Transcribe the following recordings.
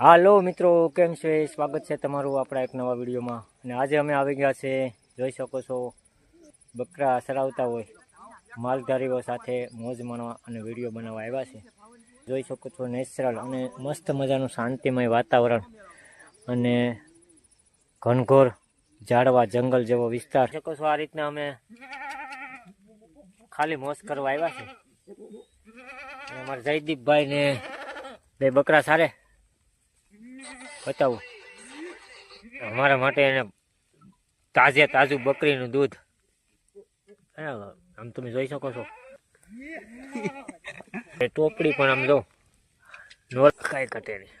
હાલો મિત્રો, કેમ છે? સ્વાગત છે તમારું આપણા એક નવા વિડીયોમાં. અને આજે અમે આવી ગયા છે, જોઈ શકો છો, બકરા સરાવતા હોય, માલધારીઓ સાથે મોજ માણવા અને વીડિયો બનાવવા આવ્યા છે. જોઈ શકો છો, નેચરલ અને મસ્ત મજાનું શાંતિમય વાતાવરણ અને ઘનઘોર ઝાડવા જંગલ જેવો વિસ્તાર. શકો છો, આ રીતના અમે ખાલી મોજ કરવા આવ્યા છે. અમારા જયદીપભાઈ ને બે બકરા સારે. બતાવું. અમારા માટે એને તાજે તાજું બકરીનું દૂધ. આમ તમે જોઈ શકો છો. ટોપડી પણ આમ જો નોર કાંઈ ઘટે નહીં.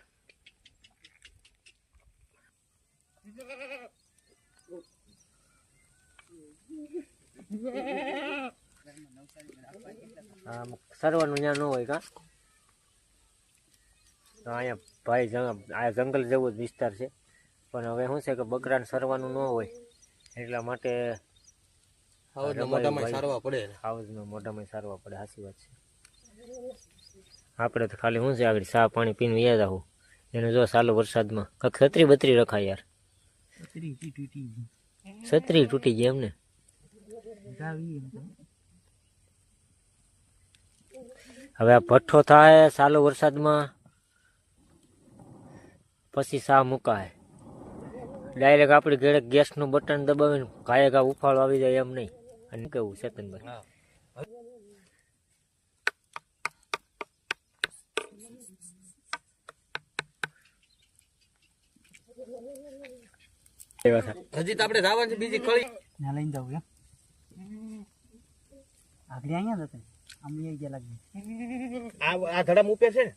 સરવાનું ત્યાં ન હોય કા? અહીંયા ભાઈ આ જંગલ જેવો જ વિસ્તાર છે. પણ હવે શું છે કે બકરાને સરવાનું ન હોય એટલા માટે મોઢામાં સારવા પડે ને. મોઢામાં સારવા પડે સાચી વાત છે. આપણે તો ખાલી શું છે આગળ ચા પાણી પીને યાદ આવું એને જો સાલો વરસાદમાં કાંક છત્રી બત્રી રખાય યાર. છત્રી તૂટી ગઈ એમને. હવે આ ભઠ્ઠો થાય સાલો વરસાદમાં પછી સા મુકાય? ડાયરેક્ટ આપણી ઘરે ગેસનું બટન દબાવીને ઘાયે ઘા ઉફાળો આવી જાય એમ નહીં. અને કેવું ચેતનભાઈ હા. એવા હજી તો આપણે જવાનું છે બીજી કળી ત્યાં લઈને જાઉં એમ? આગળ અહીંયા જતા આમ ગયા લાગે. આ આ ધડા ઉપર છે ને?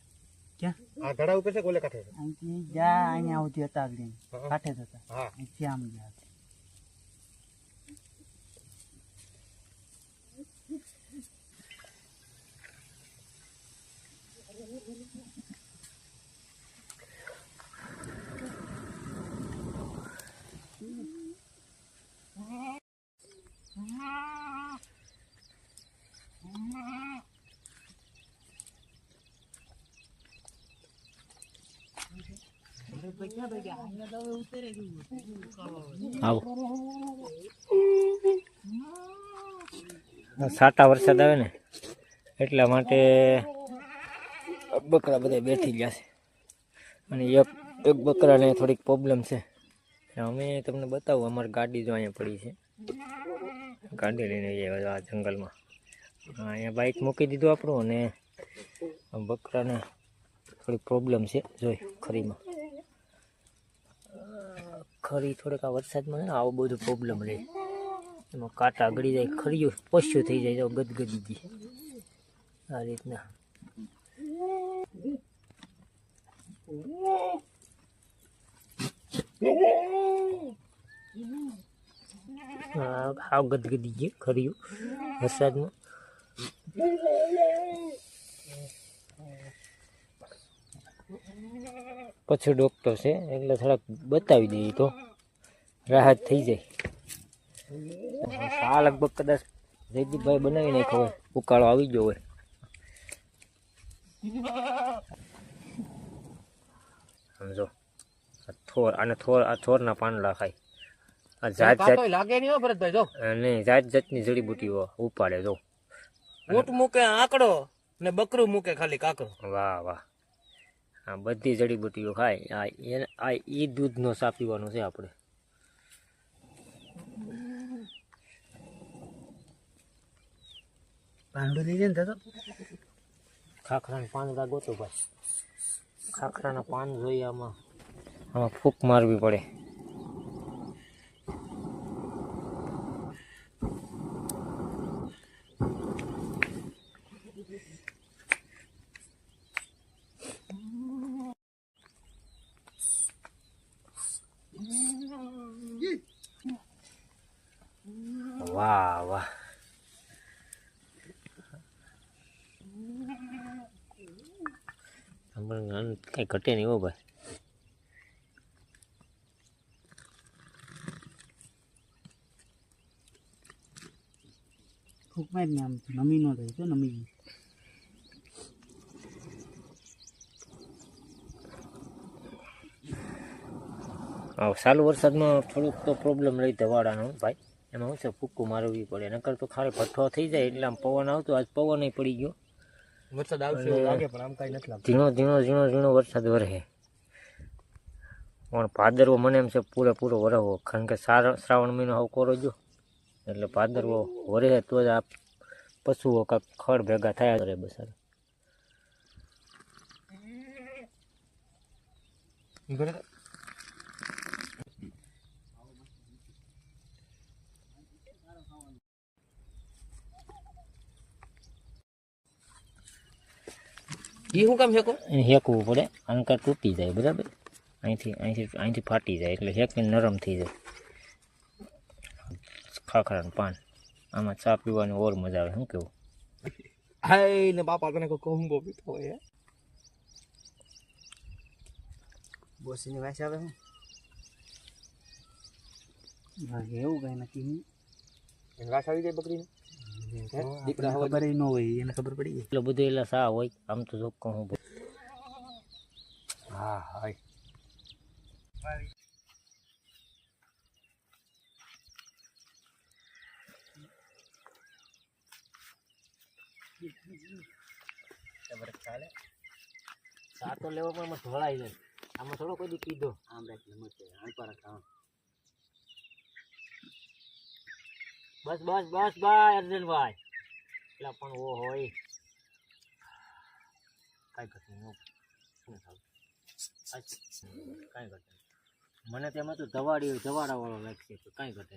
ક્યાં? આ ઘડા ઉપર છે કોલે કાંઠે અહીંથી જા અહીંયા આવતી હતા આગળ. કાંઠે જતા હા. અહીંથી આમ ગયા આવો. સાટા વરસાદ આવે ને, એટલા માટે બકરા બધા બેઠી ગયા છે. અને એક એક બકરાને થોડીક પ્રોબ્લેમ છે. અમે તમને બતાવું, અમારી ગાડી જો અહીંયા પડી છે. ગાડી લઈને આ જંગલમાં. અહીંયા બાઇક મૂકી દીધું આપણું અને બકરાને થોડીક પ્રોબ્લેમ છે, જોઈ, ખરીમાં. ખરી થોડીક આ વરસાદમાં છે ને આવો બધું પ્રોબ્લેમ રહે. એમાં કાંટા ગળી જાય ખરીયું પોસ્યું થઈ જાય, તો ગદગદી જી આ રીતના. હાવ ગદગદી ગયું ખરીયું વરસાદમાં. પછી ડૉક્ટર છે એટલે થોડાક બતાવી દઈએ તો. રાહત થઈ જાય. આ લગભગ કદાચ જયદીપભાઈ બનાવી નાખ્યો હોય ઉકાળો આવી ગયો હોય. સમજો થોર અને થોર આ થોરના પાંદડા ખાય. આ જાત જાત લાગે નહીં ભરતભાઈ જો. નહીં જાત જાતની જડીબુટીઓ ઉપાડે જો. ઊંટ મૂકે આંકડો ને બકરું મૂકે ખાલી કાકરો વાહ વાહ. આ બધી જડીબુટીઓ ખાય. આ એ આ એ દૂધનો સા પીવાનો છે આપણે. ભાંડું લઈ જાય ને તો ખાખરાના પાંદડા ગોતો ભાઈ. ખાખરાના પાન જોઈએ આમાં. આમાં ફૂંક મારવી પડે. વાહ વાહ પણ કઈ ઘટે નહીં હો ભાઈ ફૂંકમાં જ ને આમ નમી ન થાય તો નમી ગઈ હા, ચાલુ વરસાદમાં થોડુંક તો પ્રોબ્લેમ રહી ધવાડાનો ભાઈ એમાં શું છે ફૂક્કું મારવી પડે. નકર તો ખાલી ભઠ્ઠો થઈ જાય એટલે આમ પવન આવતો આજ પવન પડી ગયો. વરસાદ આવશે. લાગે પણ આમ કઈ નથી ઝીણો ઝીણો ઝીણો ઝીણો વરસાદ વરહે પણ ભાદરવો મને એમ છે પૂરેપૂરો વરહવો કારણ કે શ્રાવણ મહિનો આવ કોરો જો એટલે ભાદરવો વરહે તો જ આ પશુઓ કાંઈક ખડ ભેગા થયા કરે બસાર બરાબર. ઈ શું કામ છે કો એને હેકવું પડે. અંકર તૂટી જાય બરાબર? અહીંથી અહીંથી અહીંથી ફાટી જાય એટલે હેકીને નરમ થઈ જાય. ખાખરાનું પાન. આમાં ચા પીવાની ઓર મજા આવે શું કેવું? હાય ને બાપા તને કોઈ કોમ્બો પીતો હોય હે? બોસીની વાસ આવે હું? એવું કઈ નક્કી નહીં વાસ આવી જાય બકરીની? દીપડા ખબર ન હોય એને ખબર પડી જાય એટલો બધો એટલે સા હોય આમ તો જો કહું હા હાય. ચાલે સા તો પણ ઢોળાઈ જાય. આમાં થોડો કોઈ દી પીધો. આમ રાખી મત આમ પર ખાવા બસ બસ બસ, ભાઈ, અર્જુનભાઈ. એટલા પણ ઓ હોય. કાંઈ ઘટે શું થાવ કાંઈ ઘટે મને તેમાં તો ધવાડી ધવાડા વાળો લાગશે, તો કાંઈ ઘટે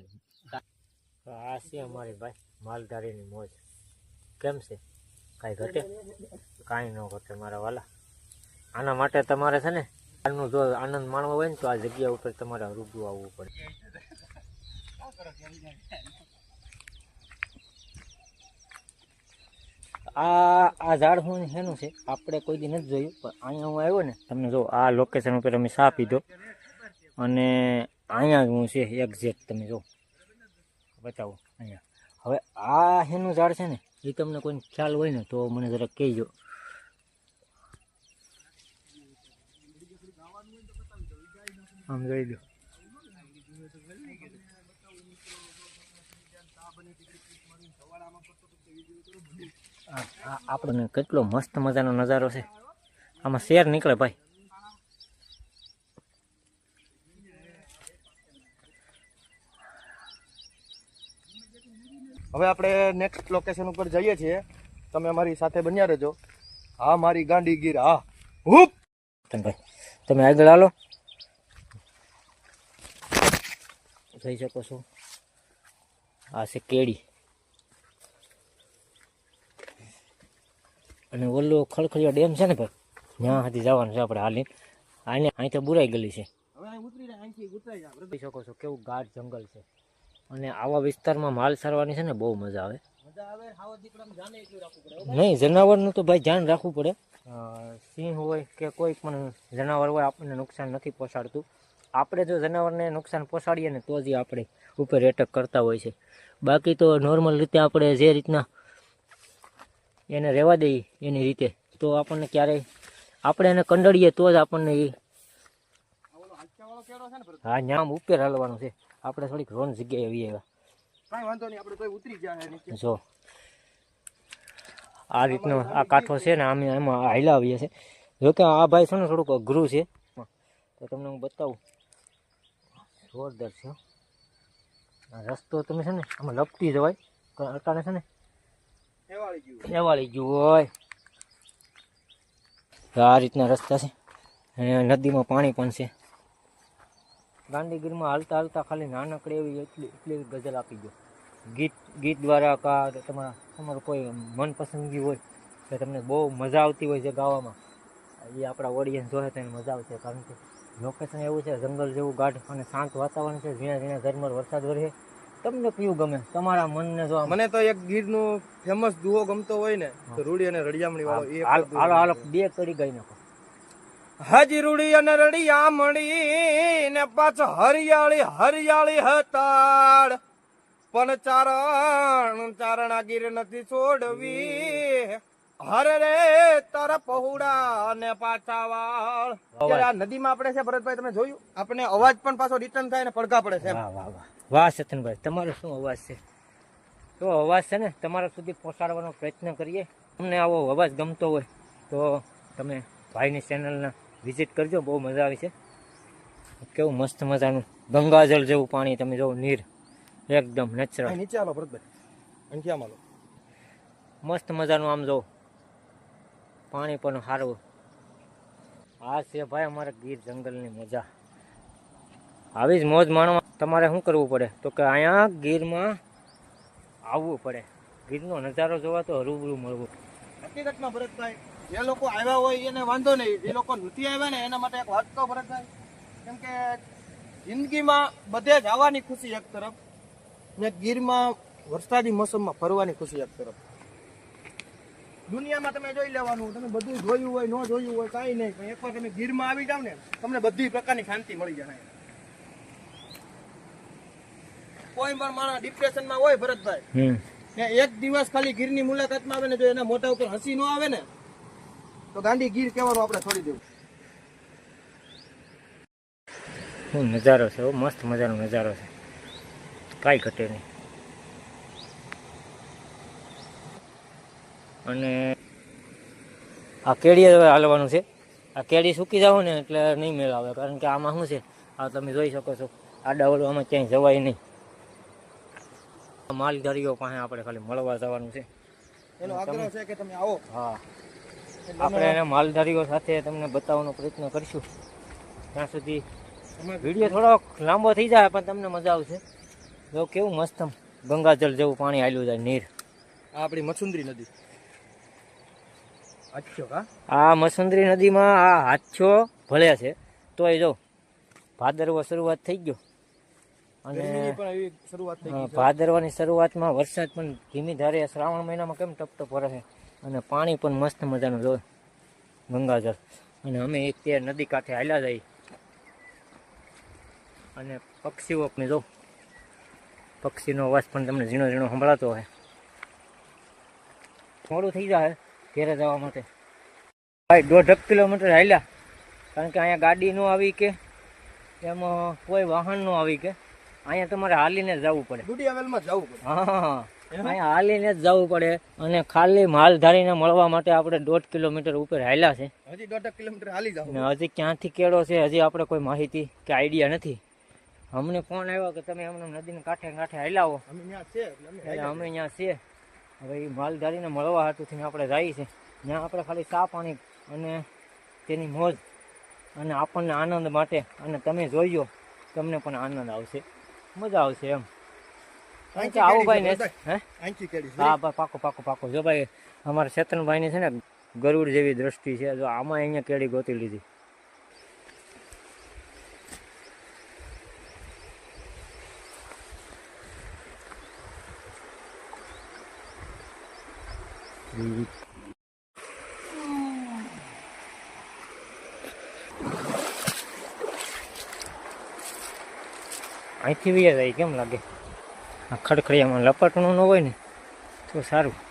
આ છે અમારી ભાઈ, માલધારીની મોજ. કેમ છે? કાંઈ ઘટે? કાંઈ ન ઘટે મારા વાલા. આના માટે તમારે છે ને આનું જો આનંદ માણવો હોય ને, તો આ જગ્યા ઉપર તમારે રૂબરૂ આવવું પડે. આ આ ઝાડ હું શેનું છે. આપણે કોઈ દી નથી જોયું, પણ અહીંયા હું આવ્યો ને, તમને જો આ લોકેશન ઉપર અમે સા પીધો અને અહીંયા હું છે એક્ઝેક્ટ તમે જો. બતાવો, અહીંયા. હવે આ શેનું ઝાડ છે ને એ તમને કોઈ ખ્યાલ હોય ને, તો મને જરાક કહેજો. આમ જોઈ દો આપણને કેટલો મસ્ત મજાનો નજારો છે. આમાં શેર નીકળે ભાઈ. હવે આપણે નેક્સ્ટ લોકેશન ઉપર જઈએ છીએ. તમે અમારી સાથે બન્યા રહેજો. હા મારી ગાંડી ગીર. હા. હુપ! ભાઈ? તમે આગળ હાલો. જઈ શકો છો. આ છે કેડી. અને ઓલો ખળખળિયો ડેમ છે ને ભાઈ ત્યાં સુધી જવાનું છે આપણે હાલી આને અહીં તો બુરાઈ ગયેલી છે. જોઈ શકો છો કેવું ગાઢ જંગલ છે. અને આવા વિસ્તારમાં માલ સારવાની છે ને બહુ મજા આવે. નહીં જનાવરનું તો ભાઈ ધ્યાન રાખવું પડે. સિંહ હોય કે કોઈ પણ જનાવર હોય આપણને નુકસાન નથી પહોંચાડતું. આપણે જો જનાવરને નુકસાન પહોંચાડીએ ને તો જ આપણે ઉપર એટેક કરતા હોય છે. બાકી તો નોર્મલ રીતે આપણે જે રીતના એને રહેવા દઈએ એની રીતે. તો આપણને ક્યારેય આપણે એને કંડળીએ તો જ આપણને એ? હા નામ ઉપર હાલવાનું છે. આપણે થોડીક રોન જગ્યાએ આવી આવ્યા. વાંધો નહીં આપણે ઉતરી ગયા જો. આ રીતનો આ કાંઠો છે ને અમે એમાં હાઈલા આવીએ છે જો કે આ ભાઈ છે ને થોડુંક અઘરું છે. તો તમને હું બતાવું. જોરદાર છે. રસ્તો તમે છે ને આમાં લપટી જવાય. પણ અટાણે છે ને હેવાળી ગયું. હોય. આ રીતના રસ્તા છે. અને નદીમાં પાણી પણ છે. ગાંધીગીરમાં હાલતા હાલતા ખાલી નાનકડી એવી એટલી એટલી ગઝલ આપી દો. ગીત ગીત દ્વારા કા તમારા તમારું કોઈ મનપસંદગી હોય કે તમને બહુ મજા આવતી હોય છે ગાવામાં. એ આપણા ઓડિયન્સ જોશે તો એને મજા આવશે કારણ કે લોકેશન એવું છે, જંગલ જેવું ગાઢ અને શાંત વાતાવરણ છે. ઝીણા ઝીણા ઝરમર વરસાદ વરસે. તમને કયું ગમે? તમારા મનને જો મને તો એક ગીરનું ફેમસ દુઓ ગમતો હોય ને તો રૂડી અને રડિયામણી વાળો એ હાલો હાલો બે કરી ગઈ નાખો. હાજી રૂડી અને રડિયામણી ને પાછો હરિયાળી હરિયાળી હતાડ પણ ચારણ ચારણા ગીર નથી છોડવી. હરે રે તારા પહોડા અને પાછા વાળ. નદીમાં આપણે છે ભરતભાઈ તમે જોયું? આપણે અવાજ પણ પાછો રિટર્ન થાય ને પડઘા પડે છે. વાહ વાહ. વાહ સતનભાઈ તમારો શું અવાજ છે? તો અવાજ છે ને? તમારા સુધી પહોંચાડવાનો પ્રયત્ન કરીએ. તમને આવો અવાજ ગમતો હોય તો તમે ભાઈની ચેનલને વિઝિટ કરજો બહુ મજા આવી છે. કેવું મસ્ત મજાનું ગંગાજળ જેવું પાણી તમે જોવો નીર એકદમ નેચરલ નીચે આલો ભરતભાઈ. આમ આલો મસ્ત મજાનું આમ જો પાણી પણ સારું. આ છે ભાઈ અમારા ગીર જંગલની મજા. આવી જ મોજ માણવા તમારે શું કરવું પડે? તો કે અહીંયા ગીરમાં આવવું પડે. ગીરનો નજારો જોવા તો હરૂબરૂ મળવું. હકીકતમાં ભરતભાઈ, જે લોકો આવ્યા હોય એને વાંધો નહીં. જે લોકો નથી આવ્યા ને એના માટે એક વાત કહો ભરતભાઈ. કેમ કે જિંદગીમાં બધે જ આવવાની ખુશી એક તરફ ને ગીરમાં વરસાદી મોસમમાં ફરવાની ખુશી એક તરફ. દુનિયામાં તમે જોઈ લેવાનું, તમે બધું જોયું હોય, ન જોયું હોય, કાંઈ નહીં. પણ એકવાર તમે ગીરમાં આવી જાવ ને, તમને બધી પ્રકારની શાંતિ મળી જાય. કોઈ પણ માણસ ડિપ્રેશનમાં હોય ભરતભાઈ હમ. ને એક દિવસ ખાલી ગીરની મુલાકાતમાં આવે ને જો એના મોટા ઉપર હસી ન આવે ને તો ગાંધી ગીર કહેવાનું આપણે છોડી દેવું. શું નજારો છે મસ્ત મજાનો નજારો છે. કાંઈ ઘટે નહીં. અને આ કેળી હવે હાલવાનું છે. આ કેળી સૂકી જાવ ને એટલે નહીં મેળ આવે કારણ કે આમાં શું છે? આ તમે જોઈ શકો છો આડાવડું આમાં ક્યાંય જવાય નહીં. માલધારીઓ પાસે આપણે ખાલી મળવા જવાનું છે. એનો આગ્રહ છે કે તમે આવો. હા. આપણે એને માલધારીઓ સાથે તમને બતાવવાનો પ્રયત્ન કરીશું. ત્યાં સુધી વીડિયો થોડોક લાંબો થઈ જાય પણ તમને મજા આવશે. જો કેવું મસ્ત ગંગાજળ જેવું પાણી આવેલું જાય નીર. આ આપણી મસુંદરી નદી. આ મસુંદરી નદીમાં આ હાથો ભળે છે. તોય જો ભાદરવો શરૂઆત થઈ ગયો. અને ભાદરવાની શરૂઆતમાં વરસાદ પણ ધીમી ધારે શ્રાવણ મહિનામાં કેમ ટપટપ પડે છે? અને પાણી પણ મસ્ત મજાનું જો ગંગાજળ. અને અમે એક તે નદી કાંઠે હાલ્યા જઈ અને પક્ષીઓ પણ જો પક્ષીનો અવાજ પણ તમને ઝીણો ઝીણો સંભળાતો હોય. મોડું થઈ જાય ઘેરે જવા માટે. ભાઈ દોઢક કિલોમીટર હાલ્યા. કારણ કે અહીંયા ગાડી ન આવી કે એમાં કોઈ વાહન ન આવી કે. અહીંયા તમારે હાલીને જવું પડે. ડુડિયાવેલમાં જવું પડે. હા અહીંયા હાલીને જ જવું પડે અને ખાલી માલધારીને મળવા માટે આપણે દોઢ કિલોમીટર ઉપર હાલ્યા છે. હજી દોઢ કિલોમીટર હાલી જાવ હજી ક્યાંથી કેળો છે હજી આપણે કોઈ માહિતી કે આઈડિયા નથી. અમને ફોન આવ્યો કે તમે અમને નદીને કાંઠે કાંઠે હાલ્યા આવો અમે છે અમે અહીંયા છીએ. હવે એ માલધારીને મળવા હાટુથી આપણે જઈએ છીએ ત્યાં આપણે ખાલી ચા પાણી અને તેની મોજ અને આપણને આનંદ માટે અને તમે જોઈજો તમને પણ આનંદ આવશે. મજા આવશે એમ. આવું ભાઈ ને હે? પાકો પાકો પાકો. જો ભાઈ અમારા ચેતનભાઈની છે ને ગરુડ જેવી દ્રષ્ટિ છે. જો આમાં અહીંયા કેળી ગોતી લીધી. અહીંથી વ્યા જાય કેમ લાગે? આ ખડખડિયામાં લપટણું ન હોય ને તો સારું.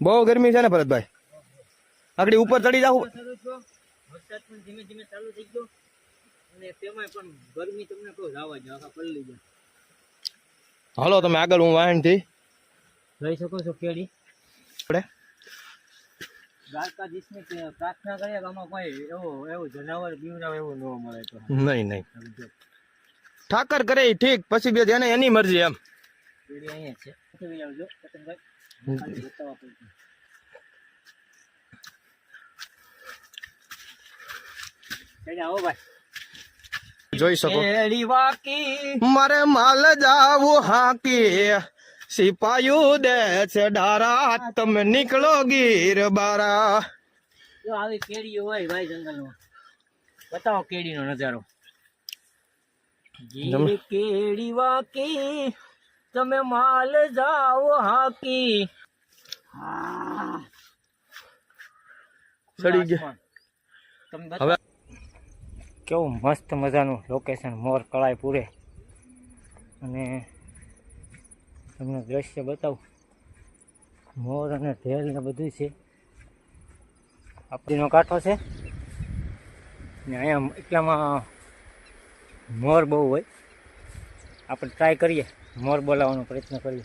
બહુ ગરમી છે ને ભરતભાઈ? આગળ ઉપર ચડી જાવ વરસાદ પણ ધીમે ધીમે ચાલુ થઈ ગયો. અને તેમાં પણ ગરમી તમને કહું જવા જ આખા પલળી જાય હાલો તમે આગળ હું વાહનથી જોઈ શકો છો કેળી આપણે? દ્વારકાધીશને પ્રાર્થના કરીએ કે આમાં કોઈ એવો એવું જનાવર બીવરાવ એવું ન મળે તો. નહીં નહીં. ઠાકર કરે ઠીક પછી બે જેને એની મરજી એમ. અહીંયા છે. કેવી આવજો પતંગભાઈ આવો ભાઈ જોઈ શકો. મારે માલ જાવું હાકી. સિપાયુ દે છે ડારા. તમે નીકળો ગીર બારા. જો આવી કેડી હોય ભાઈ જંગલમાં બતાવો કેડીનો નજારો. કેડી વાકી તમે માલ જાઓ હાકી. ચડી ગયા. તમે હવે- હવે કેવું મસ્ત મજાનું લોકેશન મોર કળાય પૂરે અને તમને દ્રશ્ય બતાવું. મોર અને ઢેલ ને બધું છે. આપણીનો કાંઠો છે. ને અહીંયા એટલામાં મોર બહુ હોય. આપણે ટ્રાય કરીએ. મોર બોલાવવાનો પ્રયત્ન કરીએ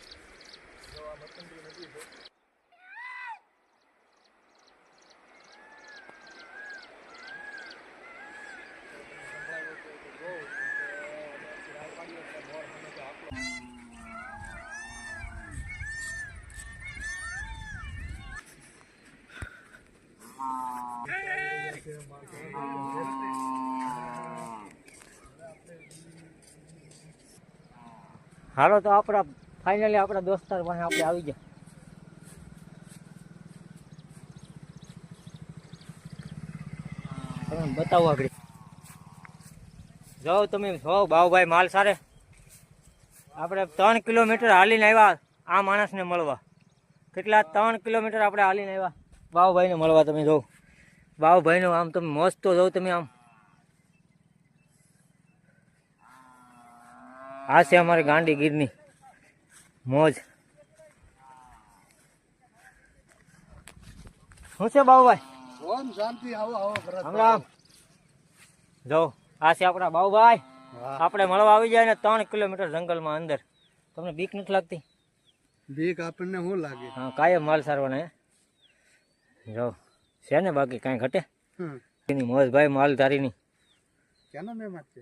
હાલો તો આપણા ફાઇનલી આપણા દોસ્તાર પાસે આપણે આવી ગયા. બતાવો આગળ. જાઓ તમે, જાઓ બાવભાઈ માલ સારે. આપણે ત્રણ કિલોમીટર હાલીને આવ્યા આ માણસને મળવા. કેટલા ત્રણ કિલોમીટર આપણે હાલીને આવ્યા? બાવભાઈને મળવા તમે જાઓ. બાવભાઈનો આમ તમે મસ્ત તો જોવો તમે આમ. આ છે અમારી ગાંડી ગીરની મોજ. શું છે બાબુભાઈ ઓમ શાંતિ આવો આવો રામ રામ. જો આ છે આપણા બાબુભાઈ આપણે મળવા આવી જાય ને ત્રણ કિલોમીટર જંગલમાં અંદર. તમને બીક નથી લાગતી? બીક આપણને શું લાગે? હા કાયમ માલ સારવાના હે. જો છે ને બાકી કાંઈ ઘટે? હમ. એની મોજ ભાઈ માલધારીની. કેનો મહેમાન છે?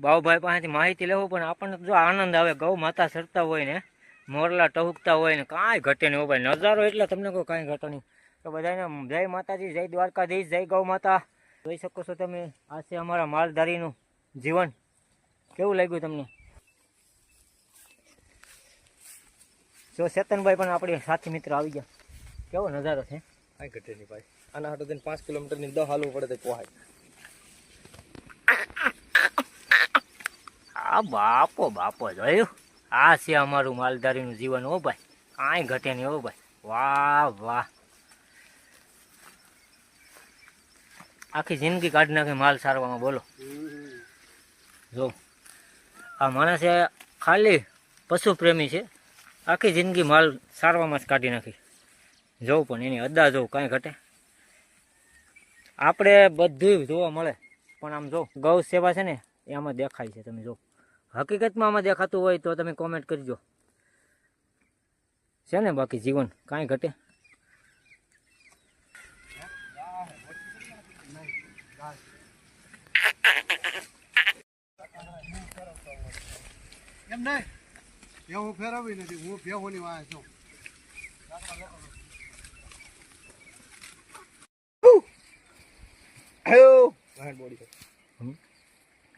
બાઉભાઈ પાસેથી માહિતી લેવું, પણ આપણને જો આનંદ આવે, ગૌ માતા સરતા હોય ને, મોરલા ટહુકતા હોય ને, કાંઈ ઘટે નહીં ભાઈ. નજારો એટલે તમને કોઈ કાંઈ ઘટે નહીં. તો બધાને જય માતાજી, જય દ્વારકાધીશ, જય ગૌ માતા. જોઈ શકો છો તમે, આ છે અમારા માલધારીનું જીવન. કેવું લાગ્યું તમને? જો ચેતનભાઈ પણ આપણી સાથી મિત્ર આવી ગયા. કેવો નજારો છે? કાંઈ ઘટે નહીં ભાઈ. આના હાટો દિન પાંચ કિલોમીટરની દહ હાલવું પડે તો પોહાય. આ બાપો બાપો, જોયું? આ છે અમારું માલધારીનું જીવન હો ભાઈ. કાંઈ ઘટે નહીં હો ભાઈ. વાહ વાહ. આખી જિંદગી કાઢી નાખી માલ સારવામાં, બોલો. જો, આ માણસે ખાલી પશુ પ્રેમી છે. આખી જિંદગી માલ સારવામાં જ કાઢી નાખી. જોઉં પણ એની અદા જોઉં કાંઈ ઘટે. આપણે બધું જોવા મળે. પણ આમ જો ગૌ સેવા છે ને, એમાં દેખાય છે, તમે જો. હકીકતમાં આમાં દેખાતું હોય તો તમે કોમેન્ટ કરજો. છે ને બાકી જીવન? કાંઈ ઘટે? એમ નહીં. ભેહું ફેરવવી નથી હું ભેહુંની વાત છું.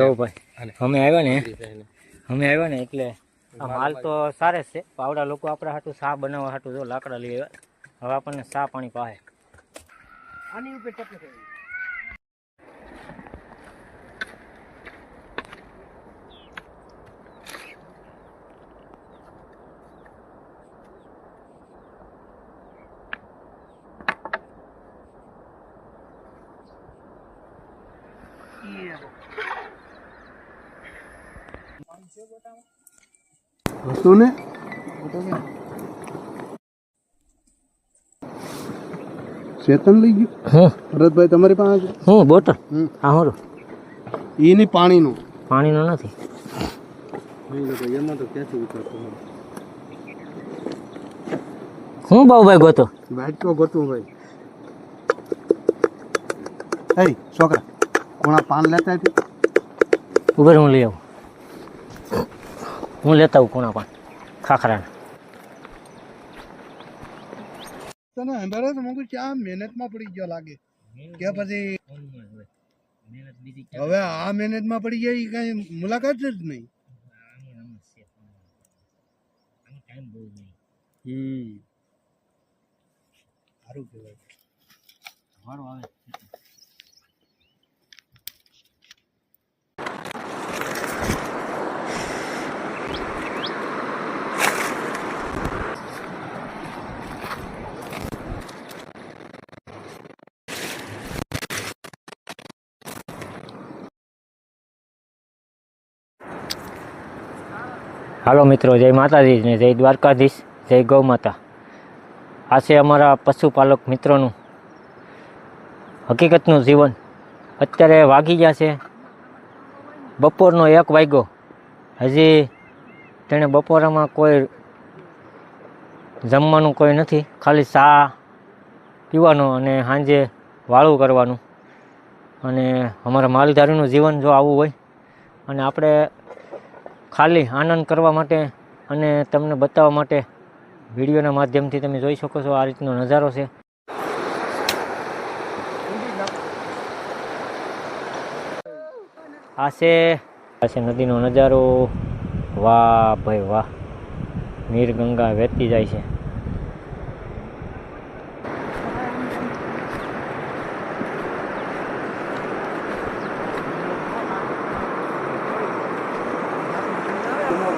જો ભાઈ અમે આવ્યા ને અમે આવ્યા ને એટલે આ માલ તો સારે છે. પાવડા લોકો આપણા હાટું સા બનાવવા હાટું જો લાકડા લઈ આવ્યા. હવે આપણને સા પાણી પાહે. આની ઉપર ટપકે હતું ને ચેતન લઈ ગયું હું ભરતભાઈ તમારી પાસે છે? હું બોટલ હમ. હા હું એની પાણીનું પાણીનો નથી એમાં તો ક્યાંથી ઉતરતું હું બાબુભાઈ ગોતો વાટકો ગોતું ભાઈ એ છોકરા કોણા પાન લેતા હતી ઉભર હું લઈ આવું હું લેતા આવું કોણા પણ ખાખરાના. તને અંધારો તો મગું ક્યાં મહેનતમાં પડી ગયો લાગે. કે પછી? હવે? આ મહેનતમાં પડી ગયા એ કઈ મુલાકાત જ નહીં. હમ. સારું કહેવાય. હાલો મિત્રો, જય માતાજી ને જય દ્વારકાધીશ, જય ગૌ માતા આ છે અમારા પશુપાલક મિત્રોનું હકીકતનું જીવન. અત્યારે વાગી ગયા છે, બપોરનો એક વાગ્યો. હજી તેણે બપોરામાં કોઈ જમવાનું કોઈ નથી, ખાલી ચા પીવાનું અને સાંજે વાળું કરવાનું. અને અમારા માલધારીનું જીવન જો આવું હોય, અને આપણે ખાલી આનંદ કરવા માટે અને તમને બતાવવા માટે વિડીયોના માધ્યમથી તમે જોઈ શકો છો આ રીતનો નજારો છે. આ છે આ છે નદીનો નજારો. વાહ ભાઈ વાહ. નીરગંગા વહેતી જાય છે.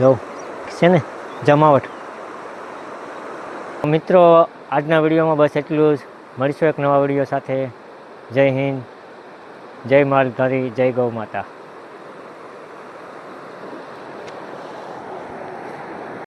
જો છે ને? જમાવટ. મિત્રો, આજના વિડીયોમાં બસ એટલું જ. મળીશું એક નવા વીડિયો સાથે. જય હિન્દ. જય માલધારી. જય ગૌ માતા.